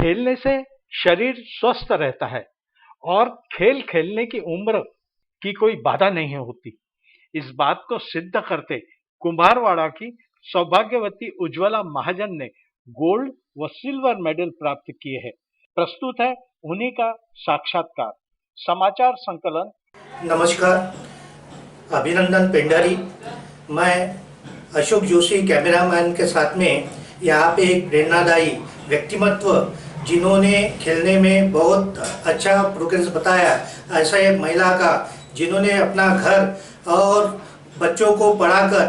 खेलने से शरीर स्वस्थ रहता है और खेल खेलने की उम्र की कोई बाधा नहीं होती। इस बात को सिद्ध करते कुंभारवाड़ा की सौभाग्यवती उज्ज्वला महाजन ने गोल्ड व सिल्वर मेडल प्राप्त किए हैं। प्रस्तुत है उन्हीं का साक्षात्कार। समाचार संकलन। नमस्कार, अभिनंदन पेंडारी। मैं अशोक जोशी, कैमरामैन के साथ में यहाँ पे एक प्रेरणादायी व्यक्तिमत्व जिन्होंने खेलने में बहुत अच्छा प्रोग्रेस बताया ऐसा एक महिला का जिन्होंने अपना घर और बच्चों को पढ़ाकर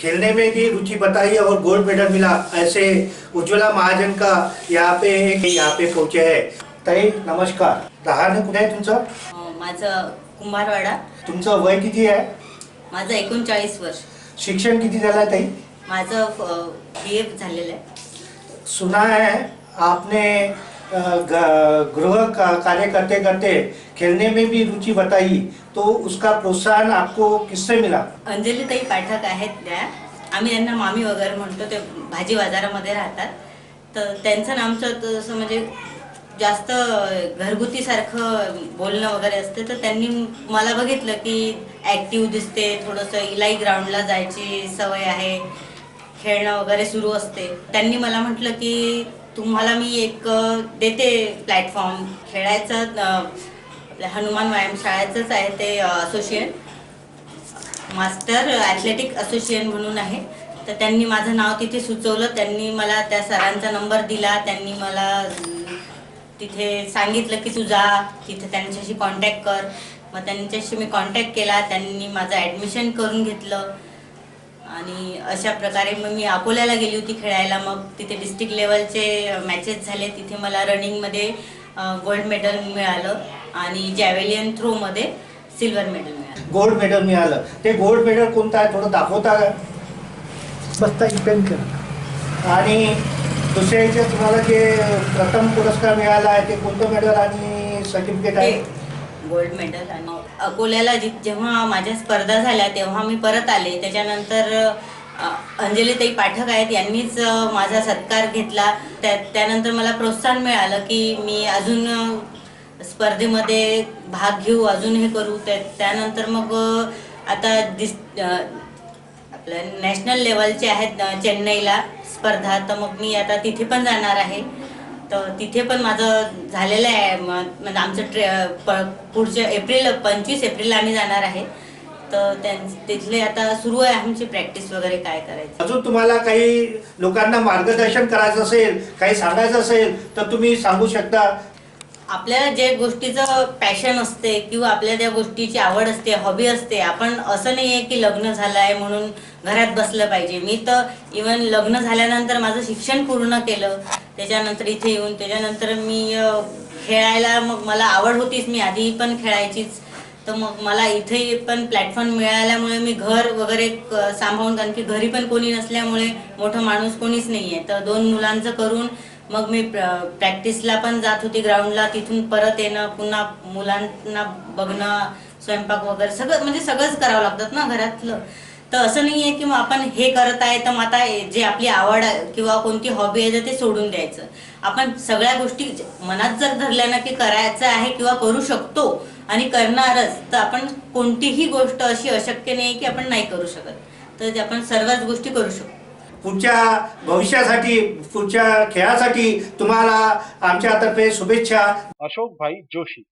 खेलने में भी रुचि बताई और गोल्ड मेडल मिला ऐसे उज्ज्वला महाजन का यहाँ पे यहाँ पे पहुंचे है। ताई नमस्कार। राहणं कुठे आहे तुमचं? माझं कुंभारवाडा तुमचं वय किती आहे? माझं एकोणचाळीस वर्ष. शिक्षण किती झालं आहे ताई? माझं बी एफ झालेलं आहे. सुना है आपने ग- गृह का- कार्य करते करते खेलने में भी रुचि बताई तो उसका प्रोत्साहन आपको किससे मिला? अंजलीताई पाठक आहेत त्या. आम्ही त्यांना मामी वगैरे म्हणतो ते भाजी बाजारामध्ये राहतात. तर त्यांचं ना आमचं तसं म्हणजे जास्त घरगुतीसारखं बोलणं वगैरे असते. तर त्यांनी मला बघितलं की ॲक्टिव्ह दिसते थोडंसं इलाई ग्राउंडला जायची सवय आहे. खेळणं वगैरे सुरू असते. त्यांनी मला म्हटलं की तुम्हाला मी एक देते प्लॅटफॉर्म खेळायचं हनुमान व्यायामशाळेचंच आहे ते असोसिएट मास्टर ॲथलेटिक असोसिएशन म्हणून आहे. तर त्यांनी माझं नाव तिथे सुचवलं. त्यांनी मला त्या सरांचा नंबर दिला. त्यांनी मला तिथे सांगितलं की तू जा तिथे त्यांच्याशी कॉन्टॅक्ट कर. मग त्यांच्याशी मी कॉन्टॅक्ट केला. त्यांनी माझं ॲडमिशन करून घेतलं. आणि अशा प्रकारे मग मी अकोल्याला गेली होती खेळायला. मग तिथे डिस्ट्रिक्ट लेवलचे मॅचेस झाले. तिथे मला रनिंगमध्ये गोल्ड मेडल मिळालं आणि जॅव्हेलियन थ्रोमध्ये सिल्वर मेडल मिळालं. गोल्ड मेडल मिळालं. ते गोल्ड मेडल कोणतं आहे? थोडं दाखवता का? बसता पेन कर आणि दुसऱ्या याच्यात तुम्हाला जे प्रथम पुरस्कार मिळाला आहे ते कोणतं मेडल आणि सर्टिफिकेट आहे? गोल्ड मेडल आणि अकोल्याला जि- जेव्हा माझ्या स्पर्धा झाल्या तेव्हा मी परत आले. त्याच्यानंतर अंजलीताई पाठक आहेत यांनीच माझा सत्कार घेतला. त्या त्यानंतर मला प्रोत्साहन मिळालं की मी अजून स्पर्धेमध्ये भाग घेऊ अजून हे करू. त्या- त्यानंतर मग आता दिस आपल्या नॅशनल लेवलचे आहेत चेन्नईला स्पर्धा. तर मग मी आता तिथे पण जाणार आहे. तर तिथे पण माझं झालेलं आहे. म्हणजे आमचं ट्रे पुढच्या एप्रिल पंचवीस एप्रिलला आम्ही जाणार आहे. तर तिथले आता सुरू आहे आमची प्रॅक्टिस वगैरे काय करायचं. अजून तुम्हाला काही लोकांना मार्गदर्शन करायचं असेल काही सांगायचं असेल तर तुम्ही सांगू शकता. आपल्याला जे गोष्टीचं पॅशन असते किंवा आपल्या त्या गोष्टीची आवड असते हॉबी असते आपण असं नाही आहे की लग्न झालं आहे म्हणून घरात बसलं पाहिजे. मी तर इवन लग्न झाल्यानंतर माझं शिक्षण पूर्ण केलं. त्याच्यानंतर इथे येऊन त्याच्यानंतर मी खेळायला मग मला आवड होतीच. मी आधी पण खेळायचीच. तर मग मला इथे पण प्लॅटफॉर्म मिळाल्यामुळे मी घर वगैरे सांभाळून कारण की घरी पण कोणी नसल्यामुळे मोठं माणूस कोणीच नाही आहे तर दोन मुलांचं करून मग मी प्र- प्रॅक्टिसला पण जात होती. ग्राउंडला तिथून परत येणं पुन्हा मुलांना बघणं स्वयंपाक वगैरे सगळं म्हणजे सगळंच करावं लागतात ना घरातलं. तर असं नाही आहे की मग आपण हे करत आहे तर मग आता जे आपली आवड आहे किंवा कोणती हॉबी आहे तर ते सोडून द्यायचं. आपण सगळ्या गोष्टी मनात जर धरल्या ना की करायचं आहे किंवा करू शकतो आणि करणारच तर आपण कोणतीही गोष्ट अशी अशक्य नाही की आपण नाही करू शकत. तर ते आपण सर्वच गोष्टी करू शकतो. पुढच्या भविष्यासाठी पुढच्या खेळासाठी तुम्हाला आमच्यातर्फे शुभेच्छा. अशोक भाई जोशी.